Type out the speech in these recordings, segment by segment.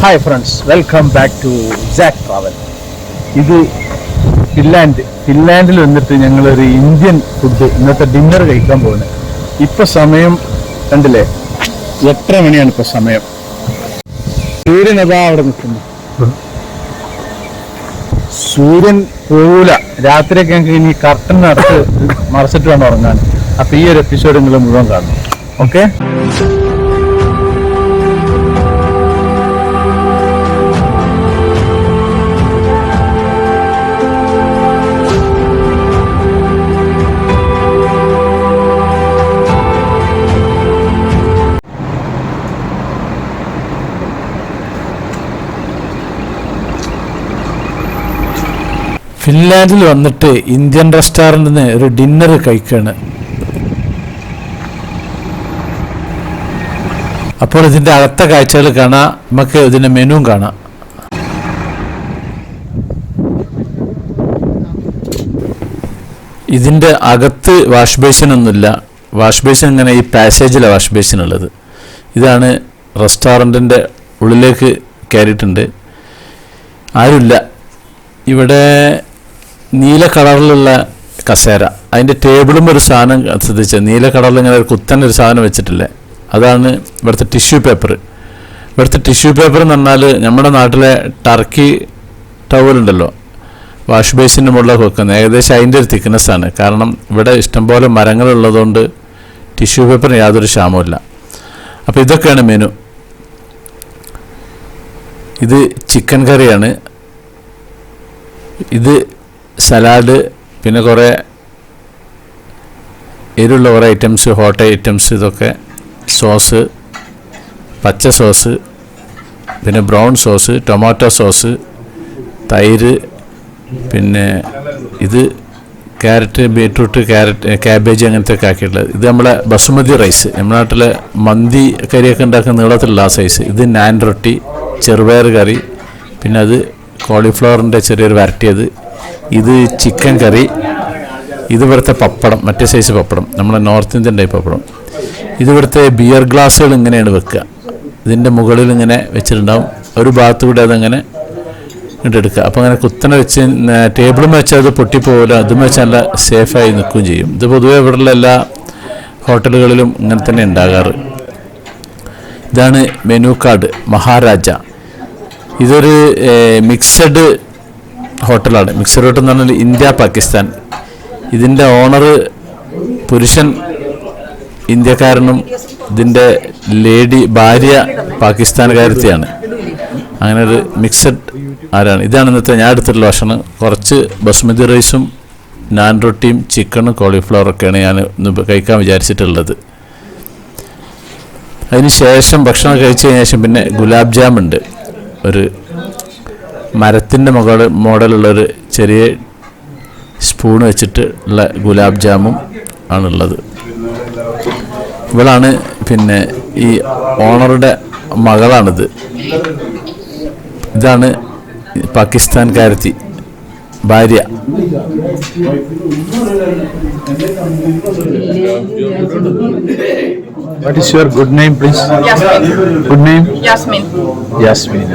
Hi friends welcome back to സാക് travel ഇത് Finland ഫിൻലാൻഡിൽ വന്നിട്ട് ഞങ്ങളൊരു ഇന്ത്യൻ ഫുഡ് ഇന്നത്തെ ഡിന്നർ കഴിക്കാൻ പോകുന്നത് ഇപ്പം സമയം കണ്ടില്ലേ? എത്ര മണിയാണ് ഇപ്പം സമയം. സൂര്യൻ അതാ അവിടെ നിൽക്കുന്നു. സൂര്യൻ പോകൂല രാത്രിയൊക്കെ ഞങ്ങൾക്ക് ഇനി കർട്ടൻ നടത്ത് മറച്ചിട്ട് വേണം ഉറങ്ങാൻ. അപ്പം ഈ ഒരു എപ്പിസോഡ് നിങ്ങൾ മുഴുവൻ കാണും ഓക്കെ ഫിൻലാൻഡിൽ വന്നിട്ട് ഇന്ത്യൻ റെസ്റ്റോറന്റിൽ നിന്ന് ഒരു ഡിന്നർ കഴിക്കുകയാണ് അപ്പോൾ ഇതിന്റെ അകത്തെ കാഴ്ചകൾ കാണാം. നമുക്ക് ഇതിന്റെ മെനുവും കാണാം. ഇതിന്റെ അകത്ത് വാഷ് ബേസിൻ ഒന്നുമില്ല. വാഷ് ബേസിൻ ഇങ്ങനെ ഈ പാസേജിലാണ് വാഷ് ബേസിൻ ഉള്ളത്. ഇതാണ് റെസ്റ്റോറന്റിന്റെ ഉള്ളിലേക്ക് കയറിയിട്ടുണ്ട്. ആരുമില്ല. ഇവിടെ നീല കളറിലുള്ള കസേര. അതിന്റെ ടേബിളും ഒരു സാധനം ശ്രദ്ധിച്ച്. നീല കളറിൽ ഇങ്ങനെ ഒരു കുത്തൻ ഒരു സാധനം വെച്ചിട്ടില്ലേ? അതാണ് ഇവിടുത്തെ ടിഷ്യൂ പേപ്പർ ഇവിടുത്തെ ടിഷ്യൂ പേപ്പർ എന്ന് പറഞ്ഞാൽ നമ്മുടെ നാട്ടിലെ ടർക്കി ടവലുണ്ടല്ലോ വാഷ് ബേസിന്റെ മുകളിലൊക്കെ വെക്കുന്നത് ഏകദേശം അതിന്റെ ഒരു തിക്നെസ്സാണ് കാരണം ഇവിടെ ഇഷ്ടംപോലെ മരങ്ങളുള്ളതുകൊണ്ട് ടിഷ്യൂ പേപ്പറിന് യാതൊരു ക്ഷാമമില്ല അപ്പോൾ ഇതൊക്കെയാണ് മെനു. ഇത് ചിക്കൻ കറിയാണ്. ഇത് സലാഡ് പിന്നെ കുറേ എരിവുള്ള കുറേ ഐറ്റംസ് ഹോട്ട് ഐറ്റംസ് ഇതൊക്കെ സോസ് പച്ച സോസ് പിന്നെ ബ്രൗൺ സോസ് ടൊമാറ്റോ സോസ് തൈര് പിന്നെ ഇത് ക്യാരറ്റ് ബീട്രൂട്ട് ക്യാരറ്റ് ക്യാബേജ് അങ്ങനത്തെ ഒക്കെ ആക്കിയിട്ടുള്ളത്. ഇത് നമ്മളെ ബസുമതി റൈസ്. നമ്മുടെ നാട്ടിലെ മന്തി കറിയൊക്കെ ഉണ്ടാക്കുന്ന നീളത്തിലുള്ള ആ സൈസ് ഇത് നാൻ റൊട്ടി ചെറുപയർ കറി പിന്നെ അത് കോളിഫ്ലവറിന്റെ ചെറിയൊരു വരട്ടിയത്. ഇത് ചിക്കൻ കറി ഇത് പപ്പടം മറ്റേ സൈസ് പപ്പടം നമ്മുടെ നോർത്ത് ഇന്ത്യൻ ടൈപ്പ് പപ്പടം. ഇത് ബിയർ ഗ്ലാസ്സുകൾ ഇങ്ങനെയാണ് വെക്കുക. ഇതിന്റെ മുകളിൽ ഇങ്ങനെ വെച്ചിട്ടുണ്ടാവും. ഒരു ഭാഗത്ത് കൂടെ അതങ്ങനെ ഇട്ടെടുക്കുക അപ്പോൾ അങ്ങനെ കുത്തനെ വെച്ച് ടേബിളും വെച്ചാൽ അത് പൊട്ടിപ്പോകില്ല അതും വെച്ചാൽ നല്ല സേഫായി നിൽക്കുകയും ചെയ്യും. ഇത് പൊതുവെ ഇവിടെയുള്ള എല്ലാ ഹോട്ടലുകളിലും ഇങ്ങനെ തന്നെ ഉണ്ടാകാറ്. ഇതാണ് മെനു കാർഡ് മഹാരാജ. ഇതൊരു മിക്സഡ് ഹോട്ടലാണ്. മിക്സഡ് ഹോട്ടൽ എന്ന് പറഞ്ഞാൽ ഇന്ത്യ പാകിസ്ഥാൻ. ഇതിന്റെ ഓണർ പുരുഷൻ ഇന്ത്യക്കാരനും ഇതിന്റെ ലേഡി ഭാര്യ പാകിസ്ഥാനുകാരത്തെയാണ് അങ്ങനെ ഒരു മിക്സഡ് ആരാണ്. ഇതാണ് ഇന്നത്തെ ഞാൻ എടുത്തിട്ടുള്ള ഭക്ഷണം. കുറച്ച് ബസ്മതി റൈസും നാൻ റൊട്ടിയും ചിക്കനും കോളിഫ്ലവറൊക്കെയാണ് ഞാൻ ഇന്ന് കഴിക്കാൻ വിചാരിച്ചിട്ടുള്ളത്. അതിന് ശേഷം ഭക്ഷണം കഴിച്ചതിന് ശേഷം പിന്നെ ഗുലാബ് ജാമുണ്ട്. ഒരു മരത്തിന്റെ മുകൾ മോഡലുള്ളൊരു ചെറിയ സ്പൂൺ വെച്ചിട്ട് ഉള്ള ഗുലാബ് ജാമും ആണുള്ളത് ഇവളാണ് പിന്നെ ഈ ഓണറുടെ മകളാണിത് ഇതാണ് പാകിസ്ഥാൻകാരത്തി ഭാര്യ What is your good name, please? Yasmin. Good name? Yasmin. Yasmeen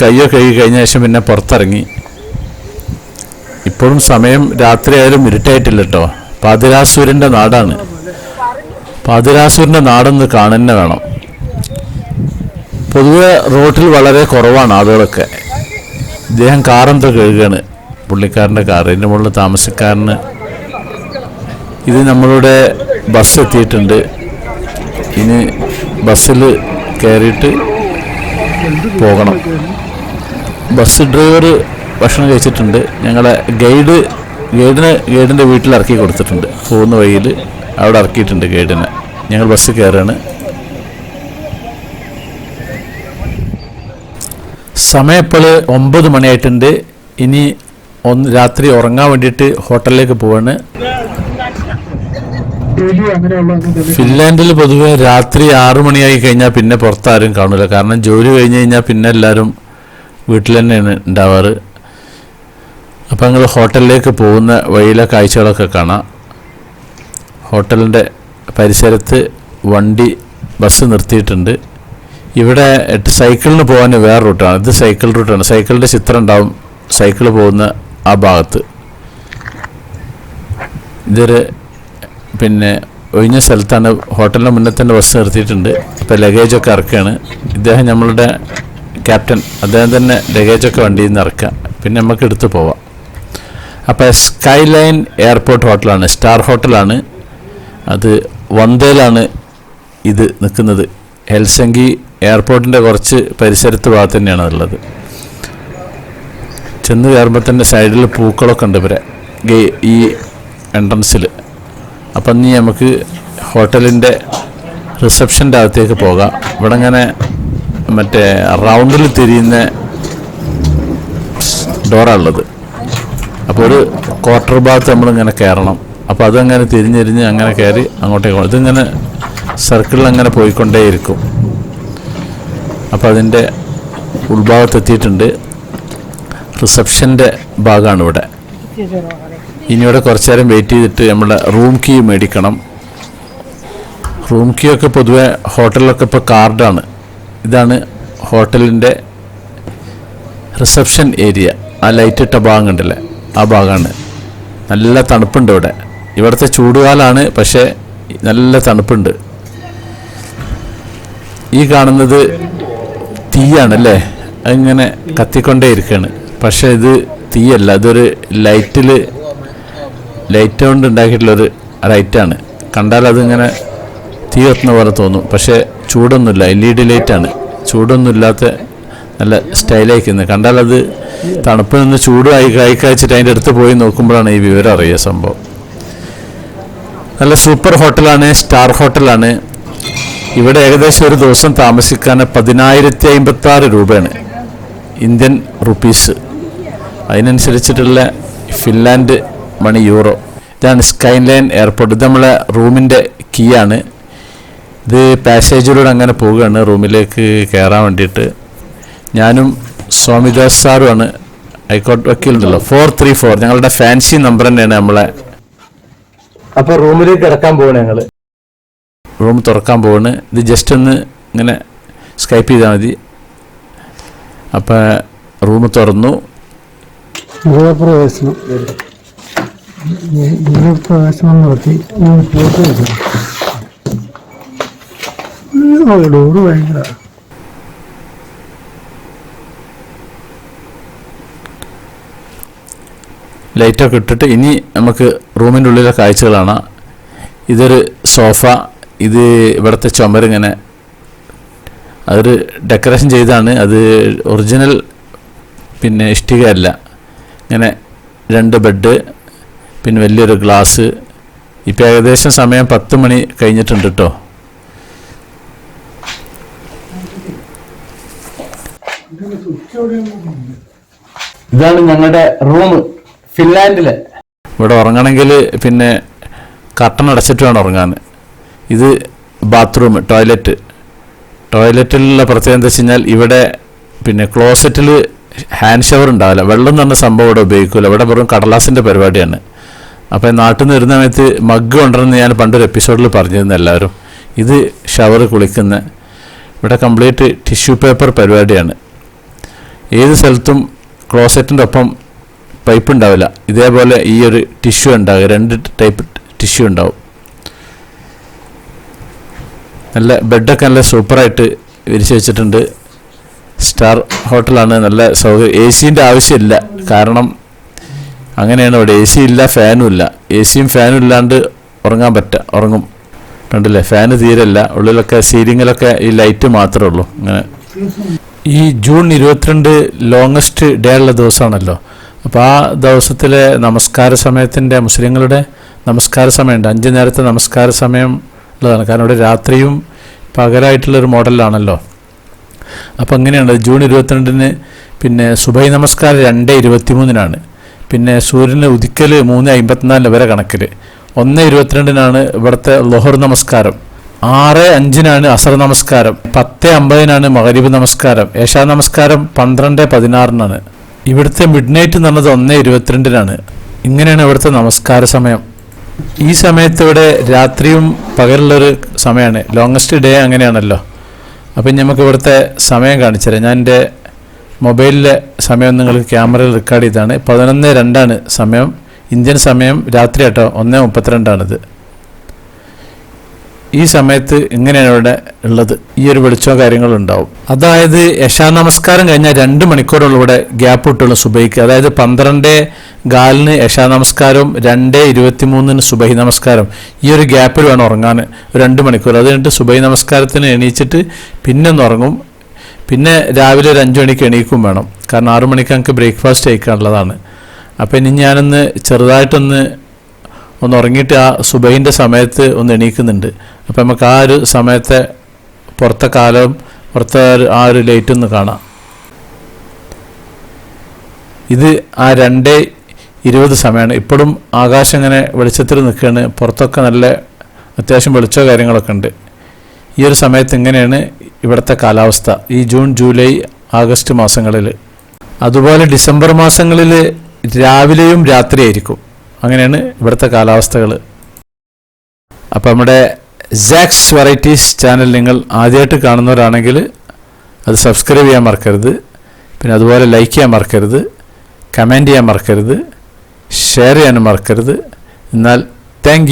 കയ്യോ കഴുകി കഴിഞ്ഞ ശേഷം പിന്നെ പുറത്തിറങ്ങി. ഇപ്പോഴും സമയം രാത്രിയായാലും ഇരുട്ടായിട്ടില്ല കേട്ടോ പാതിരാസൂരന്റെ നാടാണ്. പാതിരാസൂരിന്റെ നാടൊന്ന് കാണുന്നെ വേണം. പൊതുവെ റോട്ടിൽ വളരെ കുറവാണ് ആളുകളൊക്കെ. ഇദ്ദേഹം കാറെന്തോ കഴുകുകയാണ് പുള്ളിക്കാരന്റെ കാർ ഇതിന്റെ മുകളിൽ താമസക്കാരന്. ഇത് നമ്മളുടെ ബസ് എത്തിയിട്ടുണ്ട്. ഇനി ബസ്സിൽ കയറിയിട്ട് പോകണം. ബസ് ഡ്രൈവർ ഭക്ഷണം കഴിച്ചിട്ടുണ്ട്. ഞങ്ങളെ ഗൈഡ് ഗൈഡിനെ ഗൈഡിന്റെ വീട്ടിൽ ഇറക്കി കൊടുത്തിട്ടുണ്ട്. പോകുന്ന വഴിയിൽ അവിടെ ഇറക്കിയിട്ടുണ്ട് ഗൈഡിനെ. ഞങ്ങൾ ബസ് കയറുകയാണ്. സമയം ഇപ്പോൾ ഒമ്പത് മണിയായിട്ടുണ്ട്. ഇനി ഒന്ന് രാത്രി ഉറങ്ങാൻ വേണ്ടിയിട്ട് ഹോട്ടലിലേക്ക് പോവാണ്. ഫിൻലാൻഡിൽ പൊതുവെ രാത്രി ആറു മണിയായി കഴിഞ്ഞാൽ പിന്നെ പുറത്താരും കാണില്ല കാരണം ജോലി കഴിഞ്ഞ് കഴിഞ്ഞാൽ പിന്നെ എല്ലാവരും വീട്ടിൽ തന്നെയാണ് ഉണ്ടാവാറ് അപ്പം ഞങ്ങൾ ഹോട്ടലിലേക്ക് പോകുന്ന വഴിയിലെ കാഴ്ചകളൊക്കെ കാണാം. ഹോട്ടലിന്റെ പരിസരത്ത് വണ്ടി ബസ് നിർത്തിയിട്ടുണ്ട്. ഇവിടെ സൈക്കിളിന് പോകാൻ വേറെ റൂട്ടാണ്. ഇത് സൈക്കിൾ റൂട്ടാണ്. സൈക്കിളിന്റെ ചിത്രം ഉണ്ടാവും സൈക്കിൾ പോകുന്ന ആ ഭാഗത്ത്. ഇതൊരു പിന്നെ ഒഴിഞ്ഞ സ്ഥലത്താണ്. ഹോട്ടലിന്റെ മുന്നിൽ തന്നെ ബസ് നിർത്തിയിട്ടുണ്ട്. അപ്പോൾ ലഗേജൊക്കെ ഇറക്കുകയാണ് ഇദ്ദേഹം നമ്മളുടെ ക്യാപ്റ്റൻ അദ്ദേഹം തന്നെ ലഗേജൊക്കെ വണ്ടിയിൽ നിന്ന് ഇറക്കുക. പിന്നെ നമുക്ക് എടുത്തു പോവാം. അപ്പോൾ സ്കൈ ലൈൻ എയർപോർട്ട് ഹോട്ടലാണ് സ്റ്റാർ ഹോട്ടലാണ് അത് വന്തേലാണ് ഇത് നിൽക്കുന്നത്. ഹെൽസങ്കി എയർപോർട്ടിന്റെ കുറച്ച് പരിസരത്ത് ഭാഗത്ത് തന്നെയാണ് ഉള്ളത്. ചെന്ന് കയറുമ്പോൾ തന്നെ സൈഡിൽ പൂക്കളൊക്കെ ഉണ്ട് ഇവരെ. ഗേ- ഈ എൻട്രൻസിൽ അപ്പം നീ നമുക്ക് ഹോട്ടലിന്റെ റിസപ്ഷന്റെ അകത്തേക്ക് പോകാം. ഇവിടെ ഇങ്ങനെ മറ്റേ റൗണ്ടിൽ തിരിയുന്ന ഡോറാണുള്ളത് അപ്പോൾ ഒരു ക്വാർട്ടർ ഭാഗത്ത് നമ്മളിങ്ങനെ കയറണം. അപ്പോൾ അതങ്ങനെ തിരിഞ്ഞിരിഞ്ഞ് അങ്ങനെ കയറി അങ്ങോട്ടേക്ക് പോകണം ഇതിങ്ങനെ സർക്കിളിൽ അങ്ങനെ പോയിക്കൊണ്ടേയിരിക്കും. അപ്പോൾ അതിന്റെ ഉൾഭാഗത്തെത്തിയിട്ടുണ്ട് റിസപ്ഷന്റെ ഭാഗമാണ് ഇവിടെ ഇനി ഇവിടെ കുറച്ചു നേരം വെയിറ്റ് ചെയ്തിട്ട് നമ്മുടെ റൂം കീ മേടിക്കണം. റൂം കീ ഒക്കെ പൊതുവെ ഹോട്ടലിലൊക്കെ ഇപ്പോൾ കാർഡാണ് ഇതാണ് ഹോട്ടലിന്റെ റിസപ്ഷൻ ഏരിയ. ആ ലൈറ്റ് ഇട്ട ഭാഗം കണ്ടില്ലേ? ആ ഭാഗമാണ് നല്ല തണുപ്പുണ്ട് ഇവിടെ. ഇവിടുത്തെ ചൂടുകാലാണ് പക്ഷേ നല്ല തണുപ്പുണ്ട്. ഈ കാണുന്നത് തീയാണല്ലേ? അതിങ്ങനെ കത്തിക്കൊണ്ടേ ഇരിക്കുകയാണ് പക്ഷേ ഇത് തീയല്ല. ഇതൊരു ലൈറ്റിൽ ലൈറ്റ് കൊണ്ട് ഉണ്ടാക്കിയിട്ടുള്ളൊരു ലൈറ്റാണ് കണ്ടാൽ അതിങ്ങനെ തീ കത്തുന്ന പോലെ തോന്നും. പക്ഷേ ചൂടൊന്നുമില്ല. എൽ ഇ ഡി ലൈറ്റാണ് ചൂടൊന്നുമില്ലാത്ത നല്ല സ്റ്റൈലായിരിക്കുന്നത് കണ്ടാൽ അത് തണുപ്പിൽ നിന്ന് ചൂട് ആയി കായ്ക്കാച്ചിട്ട് അതിന്റെ അടുത്ത് പോയി നോക്കുമ്പോഴാണ് ഈ വിവരം അറിയുക സംഭവം. നല്ല സൂപ്പർ ഹോട്ടലാണ് സ്റ്റാർ ഹോട്ടലാണ് ഇവിടെ ഏകദേശം ഒരു ദിവസം താമസിക്കാൻ പതിനായിരത്തി അമ്പത്തി ആറ് രൂപയാണ് ഇന്ത്യൻ റുപ്പീസ് അതിനനുസരിച്ചിട്ടുള്ള ഫിൻലാൻഡ് മണി യൂറോ. ഇതാണ് സ്കൈലൈൻ എയർപോർട്ട് ഇത് നമ്മളെ റൂമിന്റെ കീ ആണ്. ഇത് പാസേജിലൂടെ അങ്ങനെ പോവുകയാണ്. റൂമിലേക്ക് കയറാൻ വേണ്ടിയിട്ട്. ഞാനും സ്വാമിദാസ് സാറുമാണ്. ഹൈക്കോർട്ട് വക്കീലുണ്ടല്ലോ. ഫോർ ത്രീ ഫോർ ഞങ്ങളുടെ ഫാൻസി നമ്പർ തന്നെയാണ് നമ്മളെ. അപ്പൊ റൂമിലേക്ക് കിടക്കാൻ പോവാണ് ഞങ്ങൾ. റൂം തുറക്കാൻ പോവാണ്. ഇത് ജസ്റ്റ് ഒന്ന് ഇങ്ങനെ സ്കൈപ്പ് ചെയ്താൽ മതി. അപ്പൊ റൂം തുറന്നു. ഗൃഹപ്രവേശനം. ഗൃഹപ്രവേശനം നടത്തി. ഡോറ് ഭയങ്കര. ലൈറ്റൊക്കെ ഇട്ടിട്ട് ഇനി നമുക്ക് റൂമിന്റെ ഉള്ളിലെ കാഴ്ചകളാണ്. ഇതൊരു സോഫ ഇത് ഇവിടുത്തെ ചുമരിങ്ങനെ. അതൊരു ഡെക്കറേഷൻ ചെയ്താണ് അത് ഒറിജിനൽ പിന്നെ ഇഷ്ടിക അല്ല ഇങ്ങനെ രണ്ട് ബെഡ് പിന്നെ വലിയൊരു ഗ്ലാസ്. ഇപ്പം ഏകദേശം സമയം പത്ത് മണി കഴിഞ്ഞിട്ടുണ്ട് കേട്ടോ ഇതാണ് ഞങ്ങളുടെ റൂം ഫിൻലാൻഡിലെ. ഇവിടെ ഉറങ്ങണമെങ്കിൽ പിന്നെ കട്ടൺ അടച്ചിട്ട് വേണം ഉറങ്ങാൻ. ഇത് ബാത്റൂം ടോയ്ലറ്റ് ടോയ്ലറ്റിലുള്ള പ്രത്യേകത എന്താ വെച്ച് കഴിഞ്ഞാൽ ഇവിടെ പിന്നെ ക്ലോസറ്റിൽ ഹാൻഡ് ഷവർ ഉണ്ടാവില്ല. വെള്ളം എന്ന് പറഞ്ഞ സംഭവം ഇവിടെ ഉപയോഗിക്കില്ല ഇവിടെ വെറും കടലാസിന്റെ പരിപാടിയാണ്. അപ്പോൾ നാട്ടിൽ നിന്ന് വരുന്ന സമയത്ത് മഗ് കൊണ്ടുവരുന്ന ഞാൻ പണ്ടൊരു എപ്പിസോഡിൽ പറഞ്ഞിരുന്നു എല്ലാവരും. ഇത് ഷവർ കുളിക്കുന്ന. ഇവിടെ കംപ്ലീറ്റ് ടിഷ്യൂ പേപ്പർ പരിപാടിയാണ്. ഏത് സ്ഥലത്തും ക്ലോസറ്റിന്റെ ഒപ്പം പൈപ്പ് ഉണ്ടാവില്ല. ഇതേപോലെ ഈ ഒരു ടിഷ്യൂ ഉണ്ടാകും. രണ്ട് ടൈപ്പ് ടിഷ്യൂ ഉണ്ടാവും. നല്ല ബെഡൊക്കെ നല്ല സൂപ്പറായിട്ട് വിരിച്ച് വെച്ചിട്ടുണ്ട്. സ്റ്റാർ ഹോട്ടലാണ് നല്ല സൗകര്യം എ സീന്റെ ആവശ്യമില്ല. കാരണം അങ്ങനെയാണ് ഇവിടെ. എ സി ഇല്ല ഫാനും ഇല്ല. എ സിയും ഫാനും ഇല്ലാണ്ട് ഉറങ്ങാൻ പറ്റുക ഉറങ്ങും. കണ്ടില്ലേ? ഫാന് തീരല്ല ഉള്ളിലൊക്കെ സീലിങ്ങിലൊക്കെ ഈ ലൈറ്റ് മാത്രമേ ഉള്ളൂ. അങ്ങനെ. ഈ ജൂൺ ഇരുപത്തിരണ്ട് ലോങ്ങസ്റ്റ് ഡേ ഉള്ള ദിവസമാണല്ലോ. അപ്പോൾ ആ ദിവസത്തിലെ നമസ്കാര സമയത്തിന്റെ മുസ്ലിങ്ങളുടെ നമസ്കാര സമയമുണ്ട്. അഞ്ച് നേരത്തെ നമസ്കാര സമയം ഉള്ളതാണ് കാരണം ഇവിടെ രാത്രിയും പകലായിട്ടുള്ളൊരു മോഡലാണല്ലോ. അപ്പോൾ അങ്ങനെയാണ്. ജൂൺ ഇരുപത്തിരണ്ടിന് പിന്നെ സുബൈ നമസ്കാരം രണ്ട് ഇരുപത്തിമൂന്നിനാണ്. പിന്നെ സൂര്യന് ഉദിക്കൽ മൂന്ന് അമ്പത്തിനാലിന് വരെ കണക്കിൽ ഒന്ന് ഇരുപത്തിരണ്ടിനാണ് ഇവിടുത്തെ ലൊഹർ നമസ്കാരം. ആറ് അഞ്ചിനാണ് അസർ നമസ്കാരം പത്ത് അമ്പതിനാണ് മകരീബ് നമസ്കാരം ഏഷാ നമസ്കാരം പന്ത്രണ്ട് പതിനാറിനാണ്. ഇവിടുത്തെ മിഡ് നൈറ്റ് എന്ന് പറഞ്ഞത് ഒന്ന് ഇരുപത്തിരണ്ടിനാണ്. ഇങ്ങനെയാണ് ഇവിടുത്തെ നമസ്കാര സമയം. ഈ സമയത്ത് ഇവിടെ രാത്രിയും പകലുള്ളൊരു സമയമാണ് ലോങ്ങസ്റ്റ് ഡേ അങ്ങനെയാണല്ലോ. അപ്പം നമുക്ക് ഇവിടുത്തെ സമയം കാണിച്ചു തരാം ഞാൻ എന്റെ മൊബൈലിലെ സമയം നിങ്ങൾ ക്യാമറയിൽ റെക്കോർഡ് ചെയ്താണ് പതിനൊന്ന് രണ്ടാണ് സമയം. ഇന്ത്യൻ സമയം രാത്രി കേട്ടോ ഒന്ന് മുപ്പത്തിരണ്ടാണിത്. ഈ സമയത്ത് എങ്ങനെയാണ് ഇവിടെ ഉള്ളത്? ഈ ഒരു വെളിച്ചവും കാര്യങ്ങളും ഉണ്ടാവും. അതായത് യശാ നമസ്കാരം കഴിഞ്ഞാൽ രണ്ട് മണിക്കൂറുള്ള ഇവിടെ ഗ്യാപ്പ് ഇട്ടുള്ള സുബൈക്ക്. അതായത് പന്ത്രണ്ട് ഗാലിന് യശാ നമസ്കാരവും രണ്ട് ഇരുപത്തിമൂന്നിന് സുബൈ നമസ്കാരം. ഈ ഒരു ഗ്യാപ്പിൽ വേണം ഉറങ്ങാൻ രണ്ട് മണിക്കൂർ. അത് കഴിഞ്ഞിട്ട് സുബൈ നമസ്കാരത്തിന് എണീച്ചിട്ട് പിന്നെ ഒന്ന് ഉറങ്ങും. പിന്നെ രാവിലെ ഒരു അഞ്ച് മണിക്ക് എണീക്കും വേണം. കാരണം ആറു മണിക്ക് നമുക്ക് ബ്രേക്ക്ഫാസ്റ്റ് കഴിക്കാനുള്ളതാണ്. അപ്പം ഇനി ഞാനൊന്ന് ചെറുതായിട്ടൊന്ന് ഒന്ന് ഉറങ്ങിയിട്ട് ആ സുബൈന്റെ സമയത്ത് ഒന്ന് എണീക്കുന്നുണ്ട്. അപ്പം നമുക്ക് ആ ഒരു സമയത്തെ പുറത്തെ കാലവും പുറത്തെ ആ ഒരു ലൈറ്റ് ഒന്ന് കാണാം. ഇത് ആ രണ്ട് ഇരുപത് സമയമാണ്. ഇപ്പോഴും ആകാശം ഇങ്ങനെ വെളിച്ചത്തിൽ നിൽക്കുകയാണ്. പുറത്തൊക്കെ നല്ല അത്യാവശ്യം വെളിച്ചോ കാര്യങ്ങളൊക്കെ ഉണ്ട്. ഈ ഒരു സമയത്ത് ഇങ്ങനെയാണ് ഇവിടുത്തെ കാലാവസ്ഥ. ഈ ജൂൺ ജൂലൈ ആഗസ്റ്റ് മാസങ്ങളിൽ. അതുപോലെ ഡിസംബർ മാസങ്ങളിൽ രാവിലെയും രാത്രിയായിരിക്കും. അങ്ങനെയാണ് ഇവിടുത്തെ കാലാവസ്ഥകൾ. അപ്പോൾ നമ്മുടെ സാക്സ് വെറൈറ്റീസ് ചാനൽ നിങ്ങൾ ആദ്യമായിട്ട് കാണുന്നവരാണെങ്കിൽ അത് സബ്സ്ക്രൈബ് ചെയ്യാൻ മറക്കരുത്. പിന്നെ അതുപോലെ ലൈക്ക് ചെയ്യാൻ മറക്കരുത്. കമന്റ് ചെയ്യാൻ മറക്കരുത്. ഷെയർ ചെയ്യാനും മറക്കരുത്. എന്നാൽ താങ്ക്